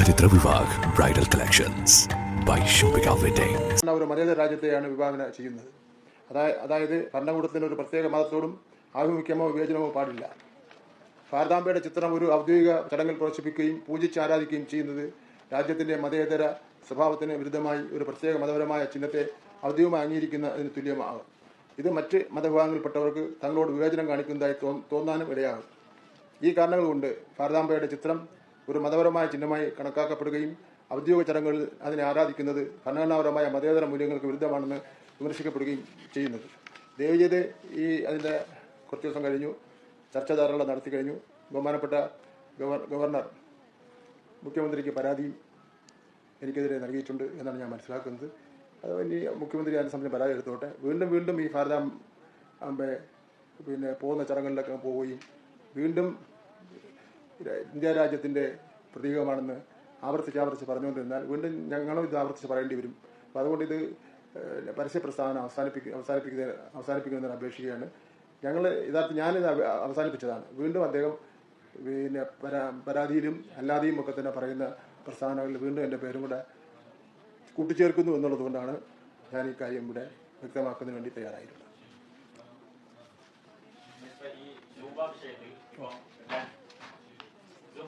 Bridal Collections by collections by ഒരു മലയാള രാജ്യത്തെയാണ് വിഭാവന ചെയ്യുന്നത്. അതായത് ഭരണകൂടത്തിന് ഒരു പ്രത്യേക മതത്തോടും ആഭിമുഖ്യമോ വിവേചനമോ പാടില്ല. ഭാരതാംബയുടെ ചിത്രം ഒരു ഔദ്യോഗിക ചടങ്ങിൽ പ്രദർശിപ്പിക്കുകയും പൂജിച്ച് ആരാധിക്കുകയും ചെയ്യുന്നത് രാജ്യത്തിന്റെ മതേതര സ്വഭാവത്തിന് വിരുദ്ധമായി ഒരു പ്രത്യേക മതപരമായ ചിഹ്നത്തെ ഔദ്യോഗികമായി അംഗീകരിക്കുന്നതിന് തുല്യമാകും. ഇത് മറ്റ് മതവിഭാഗങ്ങളിൽപ്പെട്ടവർക്ക് തങ്ങളോട് വിവേചനം കാണിക്കുന്നതായി തോന്നാനും ഇടയാകും. ഈ കാരണങ്ങൾ കൊണ്ട് ഭാരതാംബയുടെ ചിത്രം ഒരു മതപരമായ ചിഹ്നമായി കണക്കാക്കപ്പെടുകയും ഔദ്യോഗിക ചടങ്ങുകളിൽ അതിനെ ആരാധിക്കുന്നത് ഭരണഘടനാപരമായ മതേതര മൂല്യങ്ങൾക്ക് വിരുദ്ധമാണെന്ന് വിമർശിക്കപ്പെടുകയും ചെയ്യുന്നത്. ദേവിജയത് ഈ അതിന്റെ കുറച്ച് ദിവസം കഴിഞ്ഞു ചർച്ച ധാരാളം നടത്തി കഴിഞ്ഞു. ബഹുമാനപ്പെട്ട ഗവർ- ഗവർണർ മുഖ്യമന്ത്രിക്ക് പരാതി എനിക്കെതിരെ നൽകിയിട്ടുണ്ട് എന്നാണ് ഞാൻ മനസ്സിലാക്കുന്നത്. അത് ഇനി മുഖ്യമന്ത്രി അതിനെ സംബന്ധിച്ച് പരാതി എടുത്തോട്ടെ. വീണ്ടും വീണ്ടും ഈ ഭാരത അമ്പെ പിന്നെ പോകുന്ന ചടങ്ങുകളിലൊക്കെ പോവുകയും വീണ്ടും ഇന്ത്യ രാജ്യത്തിന്റെ പ്രതീകമാണെന്ന് ആവർത്തിച്ച് ആവർത്തിച്ച് പറഞ്ഞുകൊണ്ടിരുന്നാൽ വീണ്ടും ഞങ്ങളും ഇത് ആവർത്തിച്ച് പറയേണ്ടി വരും. അപ്പോൾ അതുകൊണ്ട് ഇത് പരസ്യ പ്രസ്താവന അവസാനിപ്പിക്കുക അവസാനിപ്പിക്കുന്ന അവസാനിപ്പിക്കുന്നതിന് അപേക്ഷിക്കുകയാണ്. ഞങ്ങൾ യഥാർത്ഥം ഞാനിത് അവ- അവസാനിപ്പിച്ചതാണ്. വീണ്ടും അദ്ദേഹം പിന്നെ പരാ പരാതിയിലും അല്ലാതെയും ഒക്കെ തന്നെ പറയുന്ന പ്രസ്താവനകളിൽ വീണ്ടും എന്റെ പേരും കൂടെ കൂട്ടിച്ചേർക്കുന്നു എന്നുള്ളത് കൊണ്ടാണ് ഞാൻ ഈ കാര്യം ഇവിടെ വ്യക്തമാക്കുന്നതിന് വേണ്ടി തയ്യാറായിട്ടുള്ളത്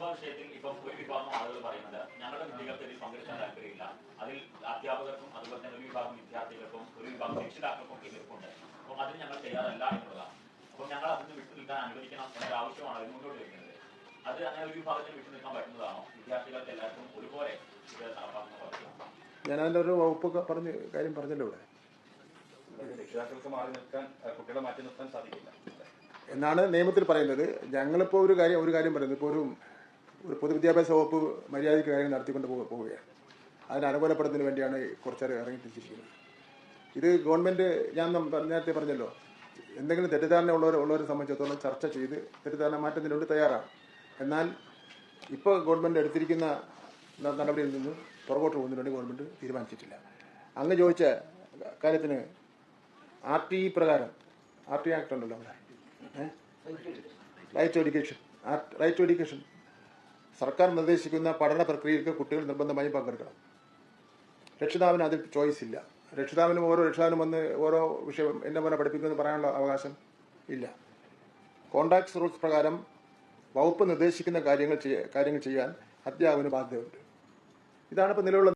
രൂപ വിഷയത്തിൽ ഇപ്പം ഒരു വിഭാഗം ആളുകൾ പറയുന്നത് ഞങ്ങളുടെ കുട്ടികൾക്ക് ഇതിൽ പങ്കെടുക്കാൻ താല്പര്യമില്ല. അതിൽ അധ്യാപകർക്കും അതുപോലെ തന്നെ ഒരു വിഭാഗം വിദ്യാർത്ഥികൾക്കും ഒരു വിഭാഗം രക്ഷിതാക്കൾക്കും എതിർപ്പുണ്ട്. അപ്പം അതിന് ഞങ്ങൾ തയ്യാറല്ല എന്നുള്ളതാണ്. അപ്പം ഞങ്ങൾ അതിന് വിട്ടു നിൽക്കാൻ അനുവദിക്കണം എന്നൊരു ആവശ്യമാണ് അതിന് മുന്നോട്ട് വെക്കുന്നത്. അത് അങ്ങനെ ഒരു വിഭാഗത്തിന് വിട്ടു നിൽക്കാൻ പറ്റുന്നതാണോ? വിദ്യാർത്ഥികൾക്ക് എല്ലാവർക്കും ഒരുപോലെ ഇത് നടപ്പാക്കുന്ന പദ്ധതിയാണോ ഞാൻ അതിന്റെ ഒരു വകുപ്പ് പറഞ്ഞ് കാര്യം പറഞ്ഞല്ലോ ഇവിടെ. രക്ഷിതാക്കൾക്ക് മാറി നിൽക്കാൻ കുട്ടികളെ മാറ്റി നിർത്താൻ സാധിക്കില്ല. എന്നാണ് നിയമത്തിൽ പറയുന്നത്. ഞങ്ങളിപ്പോൾ ഒരു കാര്യം ഒരു കാര്യം പറയുന്നത്. ഇപ്പോൾ ഒരു പൊതുവിദ്യാഭ്യാസ വകുപ്പ് മര്യാദയ്ക്ക് കാര്യങ്ങൾ നടത്തിക്കൊണ്ട് പോവുകയാണ്. അതിന് അനുകൂലപ്പെടുന്നതിന് വേണ്ടിയാണ് കുറച്ചേറെ ഇറങ്ങി തിരിച്ചിരിക്കുന്നത് ഇത് ഗവൺമെന്റ് ഞാൻ നേരത്തെ പറഞ്ഞല്ലോ എന്തെങ്കിലും തെറ്റിദ്ധാരണ ഉള്ളവർ ഉള്ളവരെ സംബന്ധിച്ചിടത്തോളം ചർച്ച ചെയ്ത് തെറ്റിദ്ധാരണ മാറ്റുന്നതിന് വേണ്ടി തയ്യാറാണ്. എന്നാൽ ഇപ്പോൾ ഗവൺമെന്റ് എടുത്തിരിക്കുന്ന നടപടിയിൽ നിന്ന് പുറകോട്ട് പോകുന്നതിന് ഗവൺമെന്റ് തീരുമാനിച്ചിട്ടില്ല. അങ്ങ് ചോദിച്ച കാര്യത്തിന് ആർ ടി ഇ പ്രകാരം ആർ ടി ആക്ട് ഉണ്ടല്ലോ അവിടെ. Right to education right to education സർക്കാർ നിർദ്ദേശിക്കുന്ന പഠന പ്രക്രിയയ്ക്ക് കുട്ടികൾ നിർബന്ധമായും പങ്കെടുക്കണം. രക്ഷിതാവിന് അതിൽ ചോയ്സ് ഇല്ല. രക്ഷിതാവിനും ഓരോ രക്ഷിതാവിനും വന്ന് ഓരോ വിഷയം എന്നെ പോലെ പഠിപ്പിക്കുമെന്ന് പറയാനുള്ള അവകാശം ഇല്ല. കോൺട്രാക്ട് റൂൾസ് പ്രകാരം വകുപ്പ് നിർദ്ദേശിക്കുന്ന കാര്യങ്ങൾ കാര്യങ്ങൾ ചെയ്യാൻ അധ്യാപകന് ബാധ്യതയുണ്ട്. ഇതാണ് ഇപ്പോൾ നിലവിലുള്ള